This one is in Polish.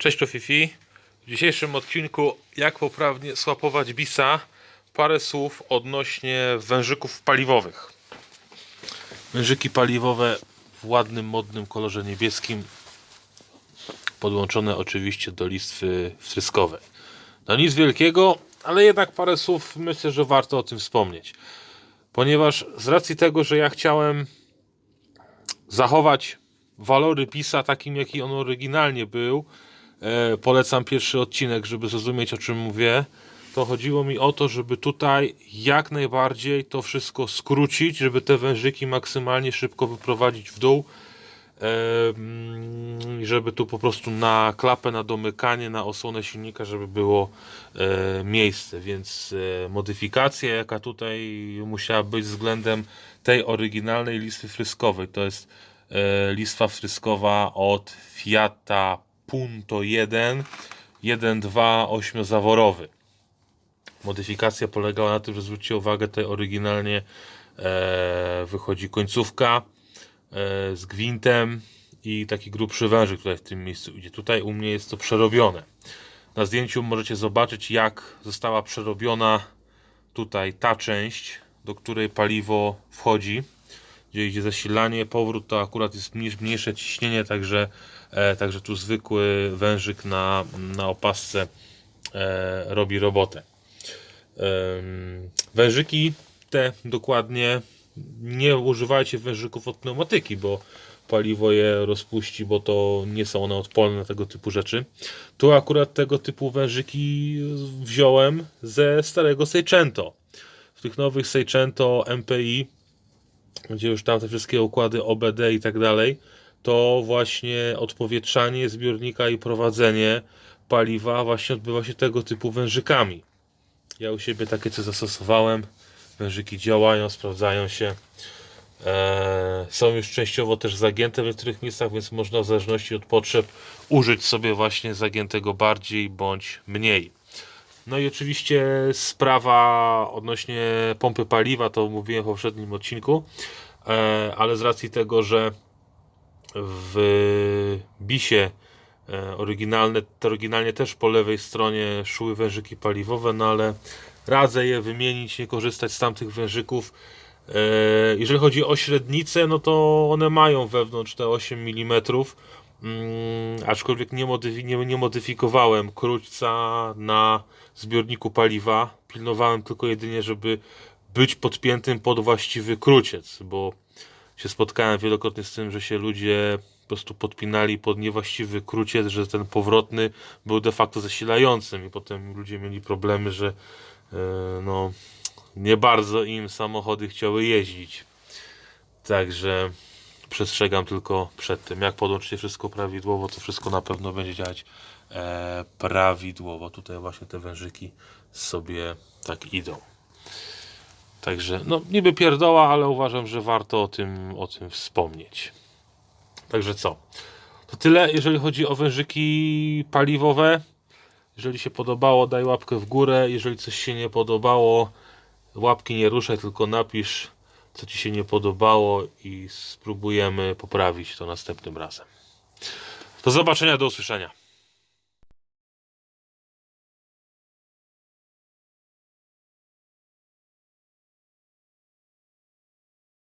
Cześć to Fifi. W dzisiejszym odcinku jak poprawnie słapować bisa. Parę słów odnośnie wężyków paliwowych. Wężyki paliwowe w ładnym, modnym kolorze niebieskim. Podłączone oczywiście do listwy wtryskowej. No nic wielkiego, ale jednak parę słów myślę, że warto o tym wspomnieć. Ponieważ z racji tego, że ja chciałem zachować walory PISA takim, jaki on oryginalnie był, e, polecam pierwszy odcinek, żeby zrozumieć o czym mówię. To chodziło mi o to, żeby tutaj jak najbardziej to wszystko skrócić, żeby te wężyki maksymalnie szybko wyprowadzić w dół. e, żeby tu po prostu na klapę, na domykanie, na osłonę silnika, żeby było e, miejsce. Więc e, modyfikacja, jaka tutaj musiała być względem tej oryginalnej listwy fryskowej, to jest listwa wtryskowa od Fiata Punto 1 1.2 8-zaworowy. Modyfikacja polegała na tym, że zwróćcie uwagę, tutaj oryginalnie e, wychodzi końcówka e, z gwintem i taki grubszy wężyk tutaj w tym miejscu idzie. Tutaj u mnie jest to przerobione. Na zdjęciu możecie zobaczyć, jak została przerobiona tutaj ta część, do której paliwo wchodzi, gdzie idzie zasilanie, powrót to akurat jest mniejsze, ciśnienie, także, e, także tu zwykły wężyk na, na opasce e, robi robotę. Wężyki te dokładnie nie używajcie wężyków od pneumatyki, bo paliwo je rozpuści, bo to nie są one odporne na tego typu rzeczy. Tu akurat tego typu wężyki wziąłem ze starego Seicento. W tych nowych Seicento MPI, gdzie już tam te wszystkie układy OBD i tak dalej, to właśnie odpowietrzanie zbiornika i prowadzenie paliwa właśnie odbywa się tego typu wężykami. Ja u siebie takie co zastosowałem. Wężyki działają, sprawdzają się. Eee, są już częściowo też zagięte w niektórych miejscach, więc można w zależności od potrzeb użyć sobie właśnie zagiętego bardziej bądź mniej. No i oczywiście sprawa odnośnie pompy paliwa, to mówiłem w poprzednim odcinku, eee, ale z racji tego, że w bisie e, oryginalne, oryginalnie też po lewej stronie szły wężyki paliwowe, no ale radzę je wymienić, nie korzystać z tamtych wężyków. E, Jeżeli chodzi o średnicę, no to one mają wewnątrz te 8 mm, mm, aczkolwiek nie, modyfi- nie, nie modyfikowałem krótca na zbiorniku paliwa. Pilnowałem tylko jedynie, żeby być podpiętym pod właściwy króciec, bo się spotkałem wielokrotnie z tym, że się ludzie po prostu podpinali pod niewłaściwy króciec, że ten powrotny był de facto zasilającym i potem ludzie mieli problemy, że e, no nie bardzo im samochody chciały jeździć. Także przestrzegam tylko przed tym. Jak podłączycie wszystko prawidłowo, to wszystko na pewno będzie działać e, prawidłowo. Tutaj właśnie te wężyki sobie tak idą. Także, no niby pierdoła, ale uważam, że warto o tym, o tym wspomnieć. Także co? To tyle, jeżeli chodzi o wężyki paliwowe. Jeżeli się podobało, daj łapkę w górę. Jeżeli coś się nie podobało, łapki nie ruszaj, tylko napisz, co Ci się nie podobało i spróbujemy poprawić to następnym razem. Do zobaczenia, do usłyszenia.